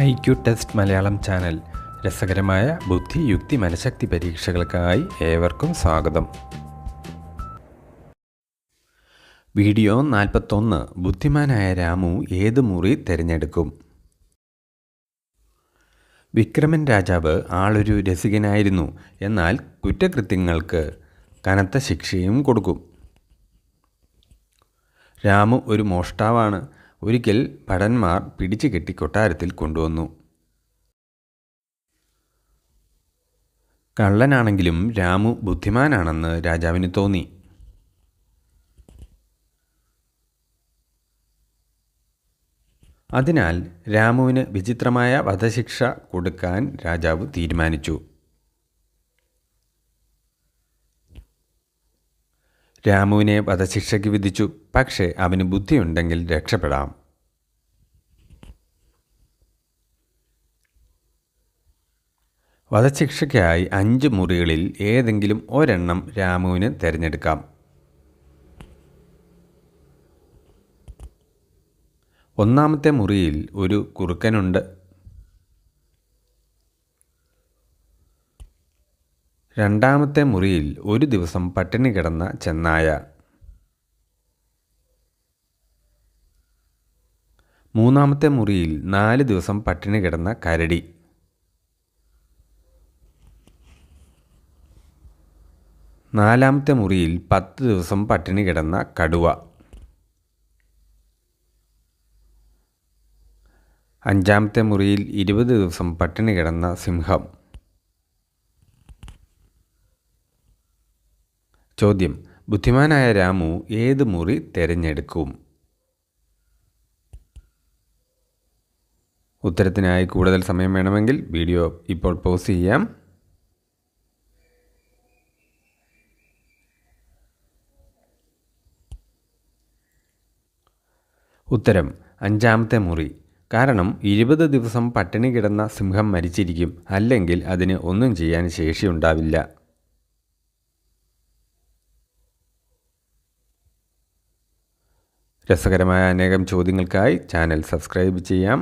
I Q test Malayalam channel. രസകരമായ ബുദ്ധി യുക്തി മനഃശക്തി പരീക്ഷകൾക്കായി ഏവർക്കും സ്വാഗതം. വീഡിയോ നാൽപ്പത്തൊന്ന്. ബുദ്ധിമാനായ രാമു ഏത് മുറി തിരഞ്ഞെടുക്കും? വിക്രമൻ രാജാവ് ആളൊരു രസികനായിരുന്നു. എന്നാൽ കുറ്റകൃത്യങ്ങൾക്ക് കനത്ത ശിക്ഷയും കൊടുക്കും. രാമു ഒരു മോഷ്ടാവാണ്. ഒരിക്കൽ ഭടന്മാർ പിടിച്ചു കെട്ടി കൊട്ടാരത്തിൽ കൊണ്ടുവന്നു. കള്ളനാണെങ്കിലും രാമു ബുദ്ധിമാനാണെന്ന് രാജാവിന് തോന്നി. അതിനാൽ രാമുവിന് വിചിത്രമായ വധശിക്ഷ കൊടുക്കാൻ രാജാവ് തീരുമാനിച്ചു. രാമുവിനെ വധശിക്ഷയ്ക്ക് വിധിച്ചു. പക്ഷേ അവന് ബുദ്ധിയുണ്ടെങ്കിൽ രക്ഷപ്പെടാം. വധശിക്ഷയ്ക്കായി അഞ്ച് മുറികളിൽ ഏതെങ്കിലും ഒരെണ്ണം രാമുവിന് തിരഞ്ഞെടുക്കാം. ഒന്നാമത്തെ മുറിയിൽ ഒരു കുറുക്കനുണ്ട്. രണ്ടാമത്തെ മുറിയിൽ ഒരു ദിവസം പട്ടിണി കിടന്ന ചെന്നായ. മൂന്നാമത്തെ മുറിയിൽ നാല് ദിവസം പട്ടിണി കിടന്ന കരടി. നാലാമത്തെ മുറിയിൽ പത്ത് ദിവസം പട്ടിണി കിടന്ന കടുവ. അഞ്ചാമത്തെ മുറിയിൽ ഇരുപത് ദിവസം പട്ടിണി കിടന്ന സിംഹം. ചോദ്യം. ബുദ്ധിമാനായ രാമു ഏത് മുറി തിരഞ്ഞെടുക്കും? ഉത്തരത്തിനായി കൂടുതൽ സമയം വേണമെങ്കിൽ വീഡിയോ ഇപ്പോൾ പോസ് ചെയ്യാം. ഉത്തരം. അഞ്ചാമത്തെ മുറി. കാരണം ഇരുപത് ദിവസം പട്ടിണി കിടന്ന സിംഹം മരിച്ചിരിക്കും. അല്ലെങ്കിൽ അതിന് ഒന്നും ചെയ്യാൻ ശേഷിയുണ്ടാവില്ല. രസകരമായ അനേകം ചോദ്യങ്ങൾക്കായി ചാനൽ സബ്സ്ക്രൈബ് ചെയ്യാം.